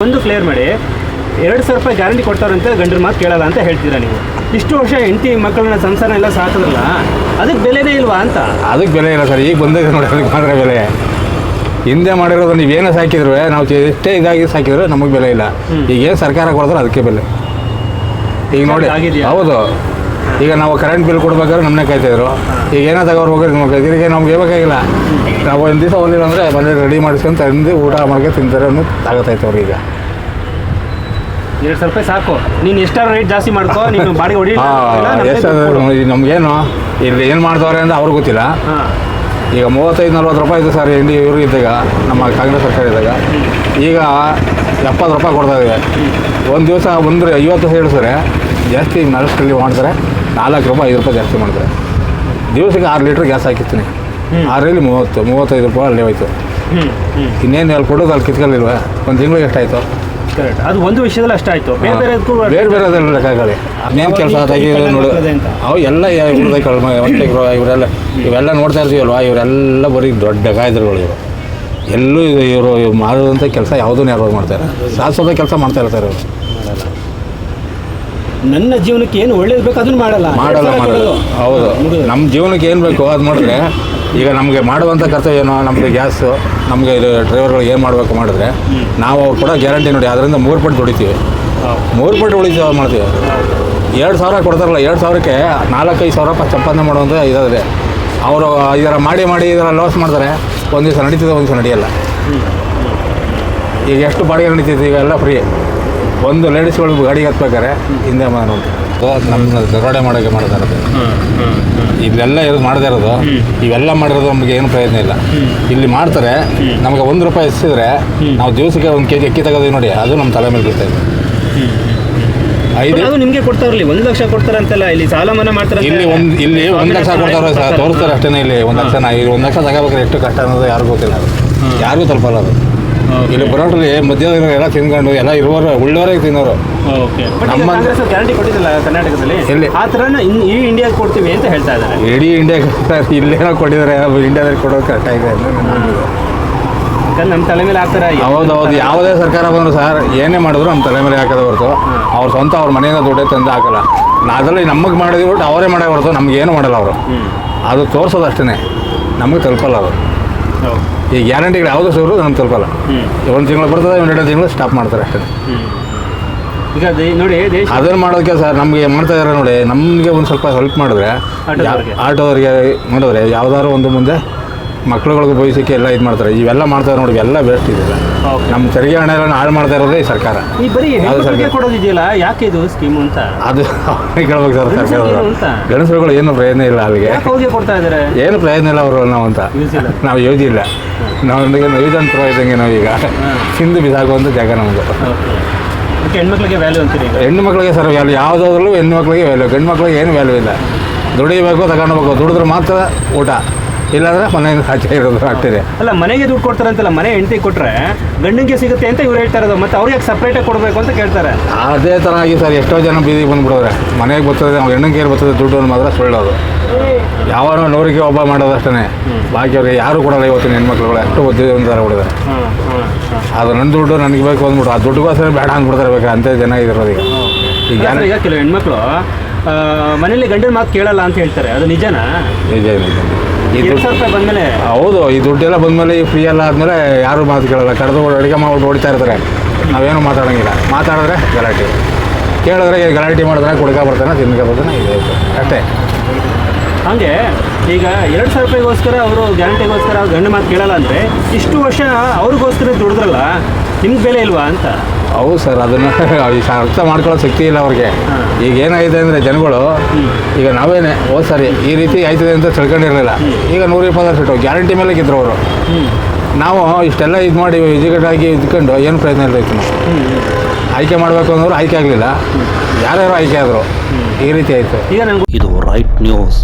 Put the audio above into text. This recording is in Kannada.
ಒಂದು ಕ್ಲಿಯರ್ ಮಾಡಿ ಎರಡು ಸಾವಿರ ರೂಪಾಯಿ ಗ್ಯಾರಂಟಿ ಕೊಡ್ತಾರಂತೆ ಗಂಡ್ರ ಮಾತು ಕೇಳಲ್ಲ ಅಂತ ಹೇಳ್ತೀರಾ ನೀವು? ಇಷ್ಟು ವರ್ಷ ಹೆಂಡತಿ ಮಕ್ಕಳನ್ನ ಸಂಸಾರ ಎಲ್ಲ ಸಾಕಿದ್ರಲ್ಲ ಅದಕ್ಕೆ ಬೆಲೆನೇ ಇಲ್ವಾ ಅಂತ? ಅದಕ್ಕೆ ಬೆಲೆ ಇಲ್ಲ ಸರ್ ಈಗ ಬಂದಿದೆ ನೋಡಿ ಅದಕ್ಕೆ ಮಾತ್ರ ಬೆಲೆ. ಹಿಂದೆ ಮಾಡಿರೋದು ನೀವೇನೇ ಸಾಕಿದ್ರು ನಾವು ಎಷ್ಟೇ ಇದಾಗಿ ಸಾಕಿದ್ರು ನಮಗೆ ಬೆಲೆ ಇಲ್ಲ. ಈಗ ಏನು ಸರ್ಕಾರ ಕೊಡಿದ್ರೆ ಅದಕ್ಕೆ ಬೆಲೆ. ಈಗ ನೋಡಿ? ಹೌದು. ಈಗ ನಾವು ಕರೆಂಟ್ ಬಿಲ್ ಕೊಡ್ಬೇಕಾದ್ರೆ ನಮ್ಮನ್ನೇ ಕಾಯ್ತಿದ್ರು ಈಗ ಏನೋ ತಗೋರ್ಬೇಕಾದ್ರೆ ನಿಮಗೆ ಕಾಯ್ತಿದ್ರು ಈಗ ನಮ್ಗೆ ಬೇಕಾಗಿಲ್ಲ. ನಾವು ಒಂದು ದಿವಸ ಒಂದಿಲ್ಲ ಅಂದರೆ ಮನೇಲಿ ರೆಡಿ ಮಾಡಿಸ್ಕೊಂಡು ತಂದು ಊಟ ಮಾಡ್ಕೊಂಡು ತಿಂತಾರೆ ಅನ್ನೋದು ತಾಗತ್ತೈತೆ ಅವ್ರಿಗೆ ಈಗ. ಎರಡು ಸಾವಿರ ರೂಪಾಯಿ ಸಾಕು. ನೀನು ಎಷ್ಟಾರು ರೇಟ್ ಜಾಸ್ತಿ ಮಾಡ್ಕೋ. ನೀನು ಬಾಡಿಗೆ ಹೊಡಿ ನಮಗೇನು? ಇಲ್ಲಿ ಏನು ಮಾಡ್ತವ್ರೆ ಅಂತ ಅವ್ರಿಗೆ ಗೊತ್ತಿಲ್ಲ. ಈಗ ಮೂವತ್ತೈದು ನಲ್ವತ್ತು ರೂಪಾಯಿ ಇತ್ತು ಸರ್ ಇಂಡಿ ಇವರು ಇದ್ದಾಗ ನಮ್ಮ ಕಾಂಗ್ರೆಸ್ ಸರ್ಕಾರ ಇದ್ದಾಗ. ಈಗ ಎಪ್ಪತ್ತು ರೂಪಾಯಿ ಕೊಡ್ತಾ ಇದೆ. ಒಂದು ದಿವಸ ಬಂದರೆ ಐವತ್ತು ಹೇಳ್ತಾರೆ ಜಾಸ್ತಿ ನಲ್ವತ್ತರಲ್ಲಿ ಮಾಡ್ತಾರೆ. ನಾಲ್ಕು ರೂಪಾಯಿ ಐದು ರೂಪಾಯಿ ಜಾಸ್ತಿ ಮಾಡಿದ್ರೆ. ದಿವಸಕ್ಕೆ ಆರು ಲೀಟ್ರ್ ಗ್ಯಾಸ್ ಹಾಕಿರ್ತೀನಿ. ಆರಲ್ಲಿ ಮೂವತ್ತು ಮೂವತ್ತೈದು ರೂಪಾಯಿ ಅಲ್ಲಿ ಹೋಯ್ತು. ಇನ್ನೇನು ಅಲ್ಲಿ ಕೊಡೋದು ಅಲ್ಲಿ ಕಿತ್ಕೊಳ್ಳಿಲ್ವ ಒಂದು ತಿಂಗಳಿಗೆ ಎಷ್ಟಾಯಿತು? ಕರೆಕ್ಟ್ ಅದು ಒಂದು ವಿಷಯದಲ್ಲಿ ಅಷ್ಟಾಯ್ತು ಬೇರೆ ಬೇರೆ ಬೇರೆ ಬೇರೆ ಅದೆಲ್ಲ ಲೆಕ್ಕಾಗಲಿ. ಇನ್ನೇನು ಕೆಲಸ ನೋಡು. ಅವು ಎಲ್ಲ ಇವರೆಲ್ಲ ಇವೆಲ್ಲ ನೋಡ್ತಾ ಇರ್ತೀವಲ್ವ? ಇವರೆಲ್ಲ ಬರೀ ದೊಡ್ಡ ಗಾಯದ್ರಗಳು ಇವರು. ಎಲ್ಲೂ ಇವರು ಮಾಡುವಂಥ ಕೆಲಸ ಯಾವುದೂ ಯಾರು ಮಾಡ್ತಾರೆ. ಸಾಧಿಸೋದ ಕೆಲಸ ಮಾಡ್ತಾ ಇರ್ತಾರೆ ಇವರು ನನ್ನ ಜೀವನಕ್ಕೆ ಏನು ಒಳ್ಳೇದು ಬೇಕು ಅದನ್ನ ಮಾಡಲ್ಲ. ಮಾಡಲ್ಲ ಮಾಡಲ್ಲ. ಹೌದು. ನಮ್ಮ ಜೀವನಕ್ಕೆ ಏನು ಬೇಕು ಅದು ಮಾಡಿದ್ರೆ ಈಗ ನಮಗೆ ಮಾಡುವಂಥ ಕರ್ತವ್ಯ ಏನೋ ನಮಗೆ ಗ್ಯಾಸು ನಮಗೆ ಇದು ಡ್ರೈವರ್ಗಳು ಏನು ಮಾಡಬೇಕು ಮಾಡಿದ್ರೆ ನಾವು ಅವ್ರು ಕೂಡ ಗ್ಯಾರಂಟಿ ನೋಡಿ ಅದರಿಂದ ಮೂರು ಪಟ್ಟು ದುಡಿತೀವಿ. ಹೌದು. ಮೂರು ಪಟ್ಟು ಉಳಿತೀವಿ ಮಾಡ್ತೀವಿ. ಎರಡು ಸಾವಿರ ಕೊಡ್ತಾರಲ್ಲ ಎರಡು ಸಾವಿರಕ್ಕೆ ನಾಲ್ಕೈದು ಸಾವಿರ ರೂಪಾಯಿ ಸಂಪಾದನೆ ಮಾಡುವಂಥ ಇದಾದರೆ ಅವರು ಇದರ ಮಾಡಿ ಮಾಡಿ ಇದರ ಲಾಸ್ ಮಾಡ್ತಾರೆ ಒಂದು ದಿವಸ ನಡೀತದೆ ಒಂದು ದಿವಸ ನಡೆಯಲ್ಲ. ಈಗ ಎಷ್ಟು ಬಾಡಿಗೆ ನಡೀತೈತೆ ಈಗ ಎಲ್ಲ ಫ್ರೀ ಒಂದು ಲೇಡೀಸ್ಗಳು ಗಾಡಿಗೆ ಹತ್ಬೇಕಾರೆ ಹಿಂದೆ ದರೋಡೆ ನಮ್ಮ ದರೋಡೆ ಮಾಡೋಕೆ ಮಾಡ್ತಾರೆ ಇಲ್ಲೆಲ್ಲ ಇರೋದು ಮಾಡದೇ ಇರೋದು. ಇವೆಲ್ಲ ಮಾಡಿರೋದು ನಮಗೆ ಏನು ಪ್ರಯೋಜನ ಇಲ್ಲ. ಇಲ್ಲಿ ಮಾಡ್ತಾರೆ ನಮಗೆ ಒಂದು ರೂಪಾಯಿ ಎಸಿದ್ರೆ ನಾವು ದಿವಸಕ್ಕೆ ಒಂದು ಕೆ ಜಿ ಅಕ್ಕಿ ತಗೋದೀವಿ ನೋಡಿ ಅದು ನಮ್ಮ ತಲೆ ಮೇಲೆ ಬೀಳ್ತಾ ಇದೆ. ಐದು ಅದು ನಿಮ್ಗೆ ಕೊಡ್ತಾರಲಿ ಒಂದು ಲಕ್ಷ ಕೊಡ್ತಾರೆ ಅಂತಲ್ಲ ಇಲ್ಲಿ ಸಾಲ ಮನ್ನಾ ಮಾಡ್ತಾರೆ ಇಲ್ಲಿ ಒಂದು ಇಲ್ಲಿ ಒಂದು ಲಕ್ಷ ಕೊಡ್ತಾರೆ ಸರ್ ತೋರಿಸ್ತಾರೆ ಅಷ್ಟೇ ಇಲ್ಲಿ ಒಂದು ಲಕ್ಷ ಇಲ್ಲಿ ಒಂದು ಲಕ್ಷ ತಗೋಬೇಕಾದ್ರೆ ಎಷ್ಟು ಕಷ್ಟ ಅನ್ನೋದು ಯಾರು ಗೊತ್ತಿಲ್ಲ ಅದು. ಯಾರಿಗೂ ತಲುಪಲ್ಲ ಅದು. ಇಲ್ಲಿ ಬರೋಟ್ರಲ್ಲಿ ಮಧ್ಯದಲ್ಲಿ ಎಲ್ಲ ತಿನ್ಕೊಂಡು ಎಲ್ಲ ಇರುವವರು ಉಳ್ಳವರೇ ತಿನ್ನೋರು. ಓಕೆ. ನಮ್ಮ- ಕಾಂಗ್ರೆಸ್ ಗ್ಯಾರಂಟಿ ಕೊಟ್ಟಿದ್ದಿಲ್ಲ ಕರ್ನಾಟಕದಲ್ಲಿ. ಎಲ್ಲಿ? ಆ ಥರ ಈ ಇಂಡಿಯಾಗೆ ಕೊಡ್ತೀವಿ ಅಂತ ಹೇಳ್ತಾ ಇದ್ದಾರೆ. ಇಡೀ ಇಂಡಿಯಾ ಇಲ್ಲೇನೋ ಕೊಟ್ಟಿದ್ದಾರೆ. ಇಂಡಿಯಾದಲ್ಲಿ ಕೊಡೋದು ಕರೆಕ್ಟ್ ಆಗಿದೆ. ಯಾಕಂದ್ರೆ ನಮ್ಮ ತಲೆ ಮೇಲೆ ಹಾಕ್ತಾರೆ ಹೌದು ಹೌದು ಯಾವುದೇ ಸರ್ಕಾರ ಬಂದರೂ ಸರ್ ಏನೇ ಮಾಡಿದ್ರು ನಮ್ಮ ತಲೆ ಮೇಲೆ ಹಾಕೋದೇ ಹೊರತು ಅವ್ರ ಸ್ವಂತ ಅವ್ರ ಮನೆಯಿಂದ ದುಡ್ಡೇ ತಂದು ಹಾಕಲ್ಲ. ನಾ ಅದರಲ್ಲಿ ನಮಗೆ ಮಾಡಿದ್ರು ಬಿಟ್ಟು ಅವರೇ ಮಾಡೋ ಹೊರತು ನಮ್ಗೆ ಏನು ಮಾಡಲ್ಲ ಅವರು. ಅದು ತೋರಿಸೋದು ಅಷ್ಟೇ ನಮಗೆ ತಲುಪಲ್ಲ ಹೌದು ಈ ಗ್ಯಾರಂಟಿಗಳು ಯಾವುದೋ ಸೌರು ನಾನು ತಲುಪಲ್ಲ ಒಂದು ತಿಂಗಳು ಬರ್ತದೆ ಎರಡು ತಿಂಗಳು ಸ್ಟಾಪ್ ಮಾಡ್ತಾರೆ. ಅಷ್ಟೇ ಈಗ ನೋಡಿ ಅದನ್ನು ಮಾಡೋದಕ್ಕೆ ಸರ್ ನಮಗೆ ಮಾಡ್ತಾ ಇದ್ದಾರೆ ನೋಡಿ ನಮಗೆ ಒಂದು ಸ್ವಲ್ಪ ಹೆಲ್ಪ್ ಮಾಡಿದ್ರೆ ಆಟೋದವ್ರಿಗೆ. ಮಾಡಿದ್ರೆ ಯಾವ್ದಾದ್ರು ಒಂದು ಮುಂದೆ ಮಕ್ಳುಗಳಿಗೆ ಭವಿಷ್ಯಕ್ಕೆ ಎಲ್ಲ ಇದು ಮಾಡ್ತಾರೆ. ಇವೆಲ್ಲ ಮಾಡ್ತಾರೆ ನೋಡಿ ಎಲ್ಲ ವೇಸ್ಟ್ ಇದೆ. ನಮ್ಮ ತೆರಿಗೆ ಹಣ ಎಲ್ಲ ಹಾಳು ಮಾಡ್ತಾ ಇರೋದೇ ಈ ಸರ್ಕಾರ. ಈ ಬರೀ ಯಾವ್ದು ಸರ್ಕಾರ? ಕೊಡೋದಿದೆಯಲ್ಲ ಯಾಕೆ ಇದು ಸ್ಕೀಮು ಅಂತ? ಅದು ಅವ್ರಿಗೆ ಕೇಳ್ಬೇಕು ಸರ್ ಸರ್ಕಾರ ಏನು ಅಂತ? ಗಣಸರುಗಳು ಏನು ಪ್ರಯೋಜನ ಇಲ್ಲ ಅಲ್ಲಿಗೆ. ಕೊಡ್ತಾ ಇದ್ದಾರೆ ಏನು ಪ್ರಯೋಜನ ಇಲ್ಲ ಅವರು ನಾವು ಅಂತ. ನಾವು ಯೋಜಿಲ್ಲ ನಾವು ಯೂಸ್ ಇದ್ದಂಗೆ ನಾವೀಗ ಹಿಂದೆ ಬಿದಾಗುವಂಥ ಜಾಗ ನಮ್ಗೆ ಹೆಣ್ಮಕ್ಳಿಗೆ ವ್ಯಾಲ್ಯೂ ಅಂತೀರಿ ಹೆಣ್ಣು ಮಕ್ಕಳಿಗೆ ಸರ್ ವ್ಯಾಲ್ಯೂ ಯಾವುದಾದ್ರೂ ಹೆಣ್ಣು ಮಕ್ಕಳಿಗೆ ವ್ಯಾಲ್ಯೂ ಗಂಡು ಮಕ್ಕಳಿಗೆ ಏನು ವ್ಯಾಲ್ಯೂ ಇಲ್ಲ. ದುಡಿಬೇಕು ತಗೊಂಡ್ಬೇಕು ದುಡಿದ್ರೆ ಮಾತ್ರ ಊಟ. ಇಲ್ಲಾಂದ್ರೆ ಮನೆಯಿಂದ ಆಚೆ ಇರೋದು ಆಗ್ತಿದೆ ಅಲ್ಲ ಮನೆಗೆ ದುಡ್ಡು ಕೊಡ್ತಾರೆ ಅಂತಲ್ಲ ಮನೆ ಹೆಂಡತಿ ಕೊಟ್ರೆ ಗಂಡನಿಗೆ ಸಿಗುತ್ತೆ ಅಂತ ಇವ್ರು ಹೇಳ್ತಾ ಇರೋದು ಮತ್ತೆ ಅವ್ರಿಗೆ ಸಪ್ರೇಟಾಗಿ ಕೊಡಬೇಕು ಅಂತ ಕೇಳ್ತಾರೆ? ಅದೇ ಥರ ಆಗಿ ಸರ್ ಎಷ್ಟೋ ಜನ ಬೀದಿಗೆ ಬಂದ್ಬಿಡೋರೆ ಮನೆಗೆ ಬರ್ತದೆ ಅವ್ರ ಹೆಣ್ಣಿಗೆ ಬರ್ತದೆ ದುಡ್ಡು ಅನ್ನೋ ಮಾತ್ರ ಸುಳ್ಳೋದು ಯಾವಾಗ ನೂರಿಗೆ ಒಬ್ಬ ಮಾಡೋದು ಅಷ್ಟೇ ಬಾಕಿ ಅವ್ರಿಗೆ ಯಾರು ಕೊಡಲ್ಲ ಇವತ್ತಿನ ಹೆಣ್ಮಕ್ಳುಗಳು ಅಷ್ಟು ಬುದ್ಧಿ ಅಂತಾರೆ ಬಿಡಿದ್ದಾರೆ ಹಾಂ ಹಾಂ ಹಾಂ ಅದು ನನ್ನ ದುಡ್ಡು ನನಗೆ ಬೇಕು ಅಂದ್ಬಿಟ್ಟು ಆ ದುಡ್ಡುಗೋಸ್ಕರ ಬೇಡ ಅಂದ್ಬಿಡ್ತಾರೆ ಬೇಕಾ ಅಂತ ಜನ ಇದಿರೋದು ಈಗ. ಈಗ ಈಗ ಕೆಲವು ಹೆಣ್ಮಕ್ಳು ಮನೇಲಿ ಗಂಡನ ಮಾತು ಕೇಳಲ್ಲ ಅಂತ ಹೇಳ್ತಾರೆ. ಅದು ನಿಜನಾ? ನಿಜ ನಿಜ. ಹೌದು ಈ ದುಡ್ಡೆಲ್ಲ ಬಂದಮೇಲೆ ಈ ಫ್ರೀ ಎಲ್ಲ ಆದಮೇಲೆ ಯಾರು ಮಾತು ಕೇಳಲ್ಲ. ಕರೆದು ಅಡುಗೆ ಮಾಡಿ ಹೊಡಿತಾ ಇರ್ತಾರೆ. ನಾವೇನು ಮಾತಾಡೋಂಗಿಲ್ಲ. ಮಾತಾಡಿದ್ರೆ ಗಲಾಟೆ. ಕೇಳಿದ್ರೆ ಗಲಾಟೆ ಮಾಡಿದ್ರೆ ಕುಡ್ಕ ಬರ್ತಾನೆ ತಿನ್ಕ ಬರ್ತಾನೆ ಇದೆ ಅಷ್ಟೇ. ಹಾಗೆ ಈಗ ಎರಡು ಸಾವಿರ ರೂಪಾಯಿಗೋಸ್ಕರ ಅವರು ಗ್ಯಾರಂಟಿಗೋಸ್ಕರ ಅವ್ರು ಗಂಡು ಮಾತು ಕೇಳಲ್ಲ ಅಂದರೆ ಇಷ್ಟು ವರ್ಷ ಅವ್ರಿಗೋಸ್ಕರ ದುಡಿದ್ರಲ್ಲ ನಿಮ್ಗೆ ಬೆಲೆ ಇಲ್ವಾ ಅಂತ? ಹೌದು ಸರ್ ಅದನ್ನು ಅರ್ಥ ಮಾಡ್ಕೊಳ್ಳೋ ಶಕ್ತಿ ಇಲ್ಲ ಅವ್ರಿಗೆ. ಈಗ ಏನಾಗಿದೆ ಅಂದರೆ ಜನಗಳು ಈಗ ನಾವೇನೆ ಹೋದ್ ಸರಿ ಈ ರೀತಿ ಆಯ್ತದೆ ಅಂತ ತಿಳ್ಕೊಂಡಿರಲಿಲ್ಲ. ಈಗ ನೂರ ಇಪ್ಪತ್ತು ಫಿಟ್ಟು ಗ್ಯಾರಂಟಿ ಮೇಲೆ ಗೆದ್ರು ಅವರು. ನಾವು ಇಷ್ಟೆಲ್ಲ ಇದು ಮಾಡಿ ಎಜುಕೇಟ್ ಆಗಿ ಇದ್ಕೊಂಡು ಏನು ಪ್ರಯತ್ನ ಇರಬೇಕು ನಾವು ಆಯ್ಕೆ ಮಾಡಬೇಕು ಅಂದ್ರೆ ಆಯ್ಕೆ ಆಗಲಿಲ್ಲ. ಯಾರ್ಯಾರು ಆಯ್ಕೆ ಆದರು ಈ ರೀತಿ ಆಯಿತು. ಈಗ ಇದು ರೈಟ್ ನ್ಯೂಸ್